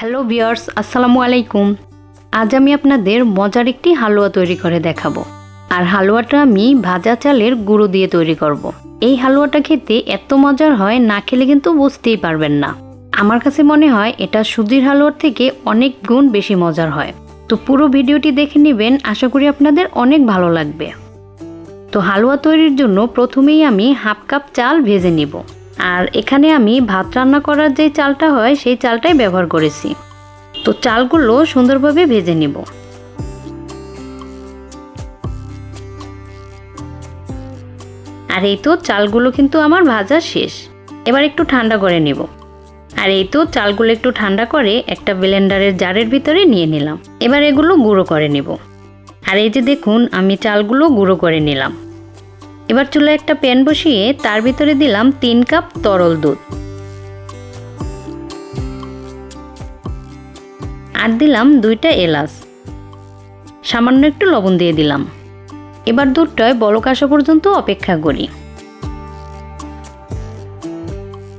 Hello viewers আসসালামু আলাইকুম। আজ আমি আপনাদের মজার একটি হালুয়া তৈরি করে দেখাবো। আর হালুয়াটা আমি ভাজা চালের গুঁড়ো দিয়ে তৈরি করব। এই হালুয়াটা খেতে এত মজার হয়, না খেলে কিন্তু বুঝতেই পারবেন না। আমার কাছে মনে হয় এটা সুজির হালুয়ার থেকে অনেক গুণ বেশি মজার হয়। তো পুরো ভিডিওটি দেখে নেবেন, আশা করি আপনাদের অনেক ভালো লাগবে। তো হালুয়া তৈরির জন্য প্রথমেই আমি হাফ কাপ চাল ভেজে নিব। আর এখানে আমি ভাত রান্না করার যে চালটা হয়, সেই চালটাই ব্যবহার করেছি। তো চালগুলো সুন্দরভাবে ভেজে নিব। আর এই তো চালগুলো কিন্তু আমার ভাজা শেষ। এবার একটু ঠান্ডা করে নিব। আর এই তো চালগুলো একটু ঠান্ডা করে একটা ব্লেন্ডারের জারের ভিতরে নিয়ে নিলাম। এবার এগুলো গুঁড়ো করে নেব। আর এই যে দেখুন, আমি চালগুলো গুঁড়ো করে নিলাম। এবার চুলায় একটা প্যান বসিয়ে তার ভিতরে দিলাম তিন কাপ তরল দুধ। আর দিলাম দুইটা এলাচ। সামান্য একটু লবণ দিয়ে দিলাম। এবার দুধটায় বলক আসা পর্যন্ত অপেক্ষা করি।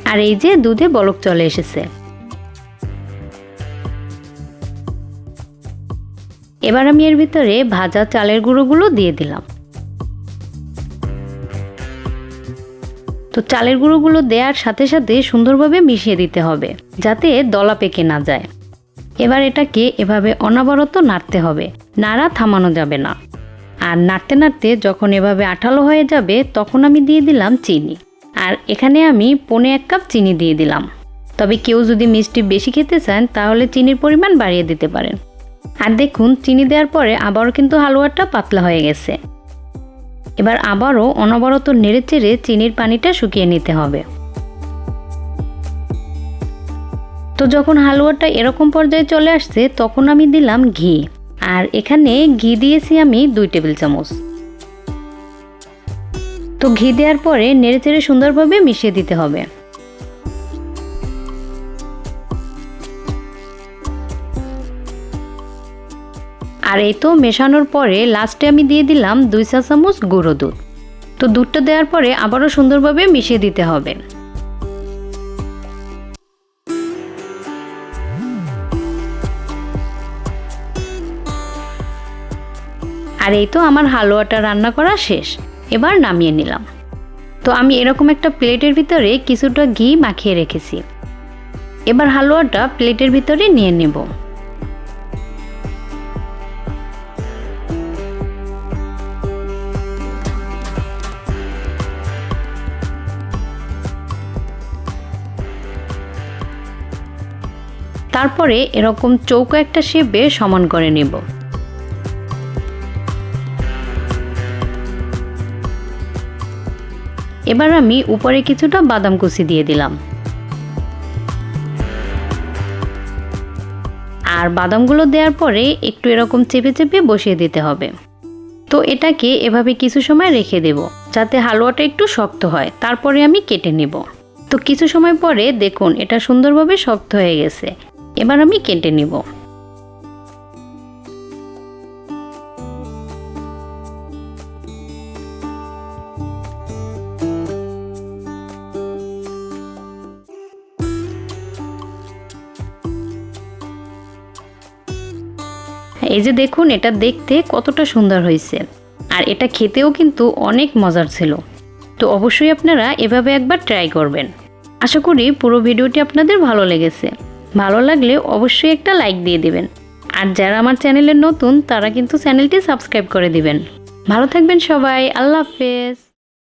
আর এই যে দুধে বলক চলে এসেছে। এবার আমি এর ভিতরে ভাজা চালের গুঁড়োগুলো দিয়ে দিলাম। তো চালের গুঁড়োগুলো দেওয়ার সাথে সাথে সুন্দরভাবে মিশিয়ে দিতে হবে, যাতে দলা পেকে না যায়। এবার এটাকে এভাবে অনবরত নাড়তে হবে, নাড়া থামানো যাবে না। আর নাড়তে নাড়তে যখন এভাবে আঠালো হয়ে যাবে, তখন আমি দিয়ে দিলাম চিনি। আর এখানে আমি পনে এক কাপ চিনি দিয়ে দিলাম। তবে কেউ যদি মিষ্টি বেশি খেতে চান, তাহলে চিনির পরিমাণ বাড়িয়ে দিতে পারেন। আর দেখুন, চিনি দেওয়ার পরে আবারও কিন্তু হালুয়াটা পাতলা হয়ে গেছে। এবার আবারও অনবরত নেড়ে চেড়ে চিনির পানিটা শুকিয়ে নিতে হবে। তো যখন হালুয়াটা এরকম পর্যায়ে চলে আসছে, তখন আমি দিলাম ঘি। আর এখানে ঘি দিয়েছি আমি দুই টেবিল চামচ। তো ঘি দেওয়ার পরে নেড়ে চেড়ে সুন্দরভাবে মিশিয়ে দিতে হবে। আর এই তো মেশানোর পরে লাস্টে আমি দিয়ে দিলাম দুই চা চামচ গুঁড়ো দুধ। তো দুধটা দেওয়ার পরে আবারও সুন্দরভাবে মিশিয়ে দিতে হবে। আর এই তো আমার হালুয়াটা রান্না করা শেষ। এবার নামিয়ে নিলাম। তো আমি এরকম একটা প্লেটের ভিতরে কিছুটা ঘি মাখিয়ে রেখেছি। এবার হালুয়াটা প্লেটের ভিতরে নিয়ে নেব। তারপরে এরকম চৌকো একটা শেপে সমান করে নেব। এবার আমি উপরে কিছুটা বাদাম কুচি দিয়ে দিলাম। আর বাদামগুলো দেওয়ার পরে একটু এরকম চেপে চেপে বসিয়ে দিতে হবে। তো এটাকে এভাবে কিছু সময় রেখে দেব, যাতে হালুয়াটা একটু শক্ত হয়। তারপরে আমি কেটে নেব। তো কিছু সময় পরে দেখুন, এটা সুন্দরভাবে শক্ত হয়ে গেছে। এবার আমি কেটে নিব। এই যে দেখুন, এটা দেখতে কতটা সুন্দর হয়েছে। আর এটা খেতেও কিন্তু অনেক মজার ছিল। তো অবশ্যই আপনারা এভাবে একবার ট্রাই করবেন। আশা করি পুরো ভিডিওটি আপনাদের ভালো লেগেছে। ভালো লাগলে অবশ্যই একটা লাইক দিয়ে দিবেন। আর যারা আমার চ্যানেলে নতুন, তারা কিন্তু চ্যানেলটি সাবস্ক্রাইব করে দিবেন। ভালো থাকবেন সবাই, আল্লাহ হাফেজ।